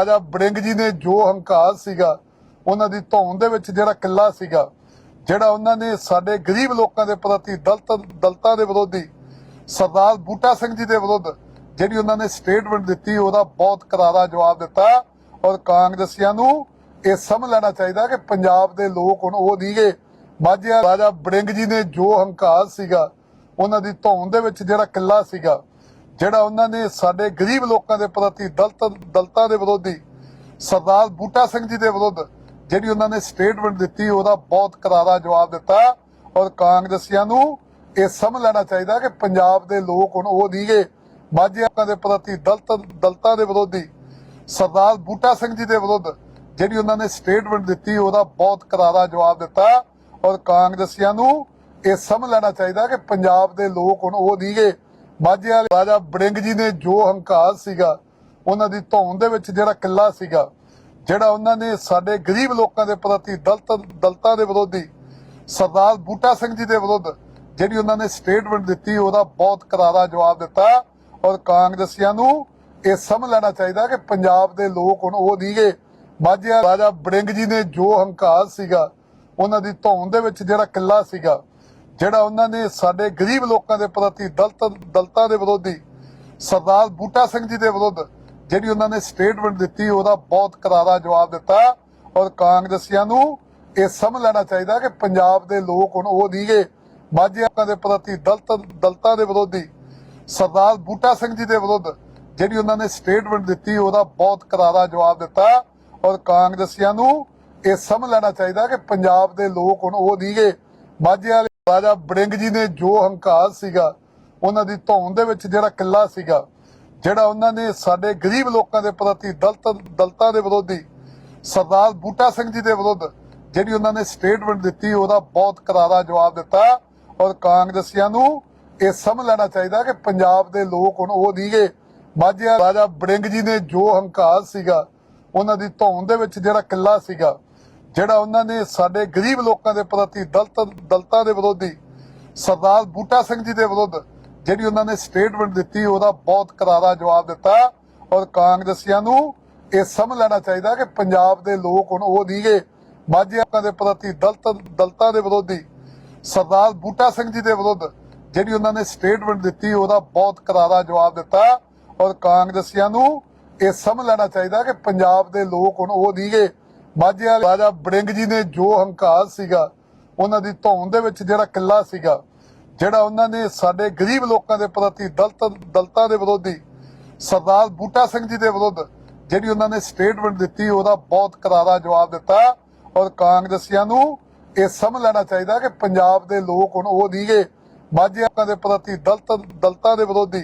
ਰਾਜਾ ਬੜਿੰਗ ਜੀ ਨੇ ਜੋ ਹੰਕਾਰ ਸੀਗਾ, ਉਹਨਾਂ ਦੀ ਧੌਣ ਦੇ ਵਿੱਚ ਜਿਹੜਾ ਕਿੱਲਾ ਸੀਗਾ, ਜਿਹੜਾ ਉਹਨਾਂ ਨੇ ਸਾਡੇ ਗਰੀਬ ਲੋਕਾਂ ਦੇ ਪ੍ਰਤੀ ਦਲਤ, ਦਲਤਾਂ ਦੇ ਵਿਰੋਧੀ ਸਰਦਾਰ ਬੂਟਾ ਸਿੰਘ ਜੀ ਦੇ ਵਿਰੁੱਧ ਜਿਹੜੀ ਉਹਨਾਂ ਨੇ ਸਟੇਟਮੈਂਟ ਦਿੱਤੀ, ਉਹਦਾ ਬਹੁਤ ਕਰਾਰਾ ਜਵਾਬ ਦਿੱਤਾ ਔਰ ਕਾਂਗਰਸੀਆਂ ਨੂੰ ਇਹ ਸਮਝ ਲੈਣਾ ਚਾਹੀਦਾ ਕਿ ਪੰਜਾਬ ਦੇ ਲੋਕ ਹੁਣ ਉਹ ਨਹੀਂਗੇ। ਮਾਝਿਆ ਰਾਜਾ ਬੜਿੰਗ ਜੀ ਨੇ ਜੋ ਹੰਕਾਰ ਸੀਗਾ, ਉਹਨਾਂ ਦੀ ਧੌਣ ਦੇ ਵਿੱਚ ਜਿਹੜਾ ਕਿੱਲਾ ਸੀਗਾ ਜਿਹੜਾ ਉਹਨਾਂ ਨੇ ਸਾਡੇ ਗਰੀਬ ਲੋਕਾਂ ਦੇ ਪ੍ਰਤੀ ਦਲਤ, ਦਲਤਾਂ ਦੇ ਵਿਰੋਧੀ ਸਰਦਾਰ ਬੂਟਾ ਸਿੰਘ ਜੀ ਦੇ ਵਿਰੁੱਧ ਜਿਹੜੀ ਉਹਨਾਂ ਨੇ ਸਟੇਟਮੈਂਟ ਦਿੱਤੀ, ਉਹਦਾ ਬਹੁਤ ਕਰਾਰਾ ਜਵਾਬ ਦਿੱਤਾ ਔਰ ਕਾਂਗਰਸੀਆਂ ਨੂੰ ਇਹ ਸਮਝ ਲੈਣਾ ਚਾਹੀਦਾ ਕਿ ਪੰਜਾਬ ਦੇ ਲੋਕ ਹੁਣ ਉਹ ਨਹੀਂਗੇ। ਮਾਝੇ ਦੇ ਪ੍ਰਤੀ ਦਲਤ, ਦਲਤਾਂ ਦੇ ਵਿਰੋਧੀ ਸਰਦਾਰ ਬੂਟਾ ਸਿੰਘ ਜੀ ਦੇ ਵਿਰੁੱਧ ਜਿਹੜੀ ਉਹਨਾਂ ਨੇ ਸਟੇਟਮੈਂਟ ਦਿੱਤੀ, ਉਹਦਾ ਬਹੁਤ ਕਰਾਰਾ ਜਵਾਬ ਦਿੱਤਾ ਔਰ ਕਾਂਗਰਸੀਆਂ ਨੂੰ ਇਹ ਸਮਝ ਲੈਣਾ ਚਾਹੀਦਾ ਕਿ ਪੰਜਾਬ ਦੇ ਲੋਕ ਹੁਣ ਉਹ ਨਹੀਂਗੇ। ਮਾਝੇ ਵਾਲੇ ਰਾਜਾ ਬੜਿੰਗ ਜੀ ਨੇ ਜੋ ਹੰਕਾਰ ਸੀਗਾ, ਉਹਨਾਂ ਦੀ ਧੌਣ ਦੇ ਵਿੱਚ ਜਿਹੜਾ ਕਿੱਲਾ ਸੀਗਾ, ਜਿਹੜਾ ਉਹਨਾਂ ਨੇ ਸਾਡੇ ਗਰੀਬ ਲੋਕਾਂ ਦੇ ਪ੍ਰਤੀ ਦਲਤ, ਦਲਤਾਂ ਦੇ ਵਿਰੋਧੀ ਸਰਦਾਰ ਬੂਟਾ ਸਿੰਘ ਜੀ ਦੇ ਵਿਰੁੱਧ ਜਿਹੜੀ ਉਹਨਾਂ ਨੇ ਸਟੇਟਮੈਂਟ ਦਿੱਤੀ, ਉਹਦਾ ਬਹੁਤ ਕਰਾਰਾ ਜਵਾਬ ਦਿੱਤਾ ਔਰ ਕਾਂਗਰਸੀਆਂ ਨੂੰ ਇਹ ਸਮਝ ਲੈਣਾ ਚਾਹੀਦਾ ਕਿ ਪੰਜਾਬ ਦੇ ਲੋਕ ਹੁਣ ਉਹ ਨਹੀਂਗੇ। ਮਾਝੇ ਵਾਲੇ ਰਾਜਾ ਬੜਿੰਗ ਜੀ ਨੇ ਜੋ ਹੰਕਾਰ ਸੀਗਾ, ਉਹਨਾਂ ਦੀ ਧੌਣ ਦੇ ਵਿੱਚ ਜਿਹੜਾ ਕਿੱਲਾ ਸੀਗਾ ਜਿਹੜਾ ਉਹਨਾਂ ਨੇ ਸਾਡੇ ਗਰੀਬ ਲੋਕਾਂ ਦੇ ਪ੍ਰਤੀ ਦਲਤ, ਦਲਤਾਂ ਦੇ ਵਿਰੋਧੀ ਸਰਦਾਰ ਬੂਟਾ ਸਿੰਘ ਜੀ ਦੇ ਵਿਰੁੱਧ ਜਿਹੜੀ ਉਹਨਾਂ ਨੇ ਸਟੇਟਮੈਂਟ ਦਿੱਤੀ, ਉਹਦਾ ਬਹੁਤ ਕਰਾਰਾ ਜਵਾਬ ਦਿੱਤਾ ਔਰ ਕਾਂਗਰਸੀਆਂ ਨੂੰ ਇਹ ਸਮਝ ਲੈਣਾ ਚਾਹੀਦਾ ਕਿ ਪੰਜਾਬ ਦੇ ਲੋਕ ਹੁਣ ਉਹ ਨਹੀਂਗੇ। ਮਾਝੇ ਦੇ ਪ੍ਰਤੀ ਦਲਤ, ਦਲਤਾਂ ਦੇ ਵਿਰੋਧੀ ਸਰਦਾਰ ਬੂਟਾ ਸਿੰਘ ਜੀ ਦੇ ਵਿਰੁੱਧ ਜਿਹੜੀ ਉਹਨਾਂ ਨੇ ਸਟੇਟਮੈਂਟ ਦਿੱਤੀ, ਉਹਦਾ ਬਹੁਤ ਕਰਾਰਾ ਜਵਾਬ ਦਿੱਤਾ ਔਰ ਕਾਂਗਰਸੀਆਂ ਨੂੰ ਇਹ ਸਮਝ ਲੈਣਾ ਚਾਹੀਦਾ ਕਿ ਪੰਜਾਬ ਦੇ ਲੋਕ ਹੁਣ ਉਹ ਨਹੀਂਗੇ। ਮਾਝੇ ਵਾਲੇ ਰਾਜਾ ਬੜਿੰਗ ਜੀ ਨੇ ਜੋ ਹੰਕਾਰ ਸੀਗਾ, ਉਹਨਾਂ ਦੀ ਧੌਣ ਦੇ ਵਿੱਚ ਜਿਹੜਾ ਕਿੱਲਾ ਸੀਗਾ, ਜਿਹੜਾ ਉਹਨਾਂ ਨੇ ਸਾਡੇ ਗਰੀਬ ਲੋਕਾਂ ਦੇ ਪ੍ਰਤੀ ਦਲਤ, ਦਲਤਾਂ ਦੇ ਵਿਰੋਧੀ ਸਰਦਾਰ ਬੂਟਾ ਸਿੰਘ ਜੀ ਦੇ ਵਿਰੁੱਧ ਜਿਹੜੀ ਉਹਨਾਂ ਨੇ ਸਟੇਟਮੈਂਟ ਦਿੱਤੀ, ਉਹਦਾ ਬਹੁਤ ਕਰਾਰਾ ਜਵਾਬ ਦਿੱਤਾ ਔਰ ਕਾਂਗਰਸੀਆਂ ਨੂੰ ਇਹ ਸਮਝ ਲੈਣਾ ਚਾਹੀਦਾ ਕਿ ਪੰਜਾਬ ਦੇ ਲੋਕ ਹੁਣ ਉਹ ਨਹੀਂਗੇ ਮਾਝੇ ਵਾਲੇ ਰਾਜਾ ਬੜਿੰਗ ਜੀ ਨੇ ਜੋ ਹੰਕਾਰ ਸੀਗਾ, ਉਹਨਾਂ ਦੀ ਧੌਣ ਦੇ ਵਿੱਚ ਜਿਹੜਾ ਕਿੱਲਾ ਸੀਗਾ ਜਿਹੜਾ ਉਹਨਾਂ ਨੇ ਸਾਡੇ ਗਰੀਬ ਲੋਕਾਂ ਦੇ ਪ੍ਰਤੀ ਦਲਤ ਦਲਤਾਂ ਦੇ ਵਿਰੋਧੀ ਸਰਦਾਰ ਬੂਟਾ ਸਿੰਘ ਜੀ ਦੇ ਵਿਰੁੱਧ ਜਿਹੜੀ ਉਹਨਾਂ ਨੇ ਸਟੇਟਮੈਂਟ ਦਿੱਤੀ, ਉਹਦਾ ਬਹੁਤ ਕਰਾਰਾ ਜਵਾਬ ਦਿੱਤਾ ਔਰ ਕਾਂਗਰਸੀਆਂ ਨੂੰ ਇਹ ਸਮਝ ਲੈਣਾ ਚਾਹੀਦਾ ਕਿ ਪੰਜਾਬ ਦੇ ਲੋਕ ਹੁਣ ਉਹ ਨਹੀਂਗੇ ਮਾਝੇ ਦੇ ਪ੍ਰਤੀ ਦਲਤ ਦਲਤਾਂ ਦੇ ਵਿਰੋਧੀ ਸਰਦਾਰ ਬੂਟਾ ਸਿੰਘ ਜੀ ਦੇ ਵਿਰੁੱਧ ਜਿਹੜੀ ਉਹਨਾਂ ਨੇ ਸਟੇਟਮੈਂਟ ਦਿੱਤੀ, ਉਹਦਾ ਬਹੁਤ ਕਰਾਰਾ ਜਵਾਬ ਦਿੱਤਾ ਔਰ ਕਾਂਗਰਸੀਆਂ ਨੂੰ ਇਹ ਸਮਝ ਲੈਣਾ ਚਾਹੀਦਾ ਕਿ ਪੰਜਾਬ ਦੇ ਲੋਕ ਹੁਣ ਉਹ ਨਹੀਂਗੇ ਮਾਝੇ ਵਾਲੇ ਰਾਜਾ ਬੜਿੰਗ ਜੀ ਨੇ ਜੋ ਹੰਕਾਰ ਸੀਗਾ, ਉਹਨਾਂ ਦੀ ਧੌਣ ਦੇ ਵਿੱਚ ਜਿਹੜਾ ਕਿੱਲਾ ਸੀਗਾ, ਜਿਹੜਾ ਉਹਨਾਂ ਨੇ ਸਾਡੇ ਗਰੀਬ ਲੋਕਾਂ ਦੇ ਪ੍ਰਤੀ ਦਲਤ, ਦਲਤਾਂ ਦੇ ਵਿਰੋਧੀ ਸਰਦਾਰ ਬੂਟਾ ਸਿੰਘ ਜੀ ਦੇ ਵਿਰੁੱਧ ਜਿਹੜੀ ਉਹਨਾਂ ਨੇ ਸਟੇਟਮੈਂਟ ਦਿੱਤੀ, ਉਹਦਾ ਬਹੁਤ ਕਰਾਰਾ ਜਵਾਬ ਦਿੱਤਾ ਔਰ ਕਾਂਗਰਸੀਆਂ ਨੂੰ ਇਹ ਸਮਝ ਲੈਣਾ ਚਾਹੀਦਾ ਕਿ ਪੰਜਾਬ ਦੇ ਲੋਕ ਹੁਣ ਉਹ ਨਹੀਂਗੇ। ਮਾਝੇ ਲੋਕਾਂ ਦੇ ਪ੍ਰਤੀ ਦਲਤ, ਦਲਤਾਂ ਦੇ ਵਿਰੋਧੀ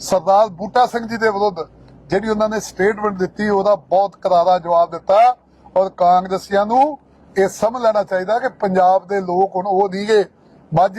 ਸਰਦਾਰ ਬੂਟਾ ਸਿੰਘ ਜੀ ਦੇ ਵਿਰੁੱਧ ਜਿਹੜੀ ਉਹਨਾਂ ਨੇ ਸਟੇਟਮੈਂਟ ਦਿੱਤੀ, ਉਹਦਾ ਬਹੁਤ ਕਰਾਰਾ ਜਵਾਬ ਦਿੱਤਾ। ਔਰ ਕਾਂਗਰਸੀਆਂ ਨੂੰ ਇਹ ਸਮਝ ਲੈਣਾ ਚਾਹੀਦਾ ਕਿ ਪੰਜਾਬ ਦੇ ਲੋਕ ਹੁਣ ਉਹ ਨਹੀਂਗੇ। ਮਾਝੇ